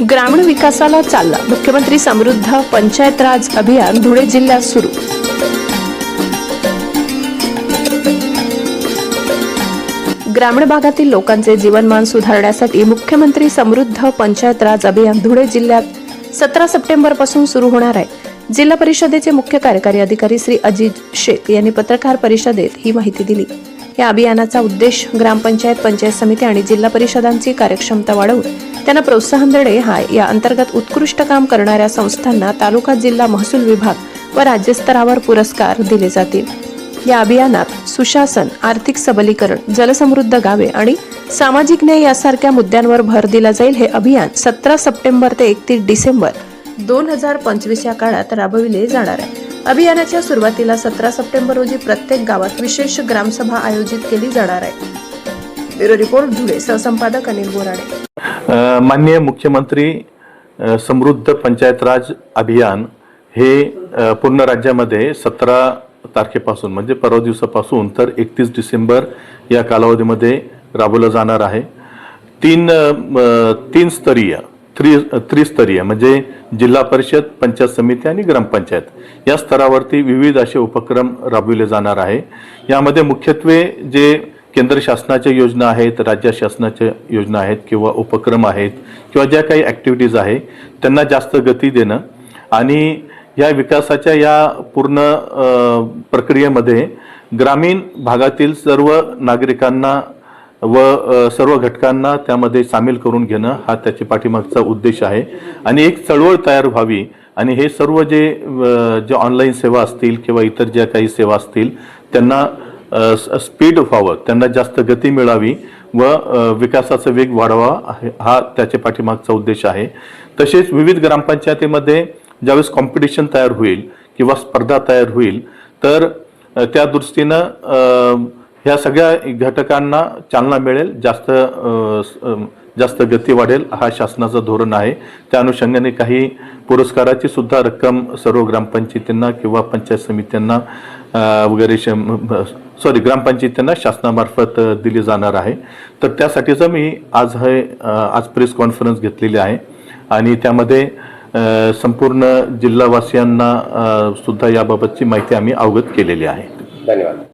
ग्रामीण विकासाला चालला मुख्यमंत्री समृद्ध पंचायत राज अभियान धुळे जिल्ह्यात सुरू. ग्रामीण भागातील लोकांचे जीवनमान सुधारण्यासाठी मुख्यमंत्री समृद्ध पंचायत राज अभियान धुळे जिल्ह्यात सतरा सप्टेंबरपासून सुरू होणार आहे. जिल्हा परिषदेचे मुख्य कार्यकारी अधिकारी श्री अजित शेख यांनी पत्रकार परिषदेत ही माहिती दिली. या अभियानाचा उद्देश ग्रामपंचायत पंचायत समिती आणि जिल्हा परिषदांची कार्यक्षमता वाढवून त्यांना प्रोत्साहन देणे हा या अंतर्गत उत्कृष्ट काम करणाऱ्या संस्थांना तालुका जिल्हा महसूल विभाग व राज्यस्तरावर पुरस्कार दिले जातील. या अभियानात सुशासन आर्थिक सबलीकरण जलसमृद्ध गावे आणि सामाजिक न्याय यासारख्या मुद्द्यांवर भर दिला जाईल हे अभियान सतरा सप्टेंबर ते एकतीस डिसेंबर दोन हजार पंचवीस या काळात राबविले जाणार आहे. अभियानाच्या सुरुवातीला सतरा सप्टेंबर रोजी प्रत्येक गावात विशेष ग्रामसभा आयोजित केली जाणार आहे. ब्युरो रिपोर्ट धुळे सहसंपादक अनिल बोराडे. माननीय मुख्यमंत्री समृद्ध पंचायत राज अभियान हे पूर्ण राज्यामध्ये सतरा तारखेपासून म्हणजे परवा दिवसापासून तर एकतीस डिसेंबर या कालावधीमध्ये राबवलं जाणार आहे. तीन तीन स्तरीय त्रि त्रिस्तरीय म्हणजे जिल्हा परिषद पंचायत समिती आणि ग्रामपंचायत. या स्तरावरती विविध असे उपक्रम राबविले जाणार आहे. यामध्ये मुख्यत्वे जे केंद्र शासनाच्या योजना आहेत राज्य शासनाच्या योजना आहेत किंवा उपक्रम आहेत किंवा ज्या काही ॲक्टिव्हिटीज आहे त्यांना जास्त गती देणं आणि या विकासाच्या या पूर्ण प्रक्रियेमध्ये ग्रामीण भागातील सर्व नागरिकांना व सर्व घटकांना त्यामध्ये सामील करून घेणं हा त्याच्या पाठीमागचा उद्देश आहे. आणि एक चळवळ तयार व्हावी आणि हे सर्व जे जे ऑनलाईन सेवा असतील किंवा इतर ज्या काही सेवा असतील त्यांना स्पीड व्हावं त्यांना जास्त गती मिळावी व विकासाचा वेग वाढवा हा त्याच्या पाठीमागचा उद्देश आहे. तसेच विविध ग्रामपंचायतीमध्ये ज्यावेळेस कॉम्पिटिशन तयार होईल किंवा स्पर्धा तयार होईल तर त्या दृष्टीनं ह्या सगळ्या घटकांना चालना मिळेल जास्त जास्त गती वाढेल हा शासनाचं धोरण आहे. त्या अनुषंगाने काही पुरस्काराची सुद्धा रक्कम सर्व ग्रामपंचायतींना किंवा पंचायत समित्यांना वगैरे सॉरी ग्रामपंचायतींना शासनामार्फत दिली जाणार आहे. तर त्यासाठीचं मी आज हे आज प्रेस कॉन्फरन्स घेतलेली आहे आणि त्यामध्ये संपूर्ण जिल्हावासियांना सुद्धा याबाबतची माहिती आम्ही अवगत केलेली आहे. धन्यवाद.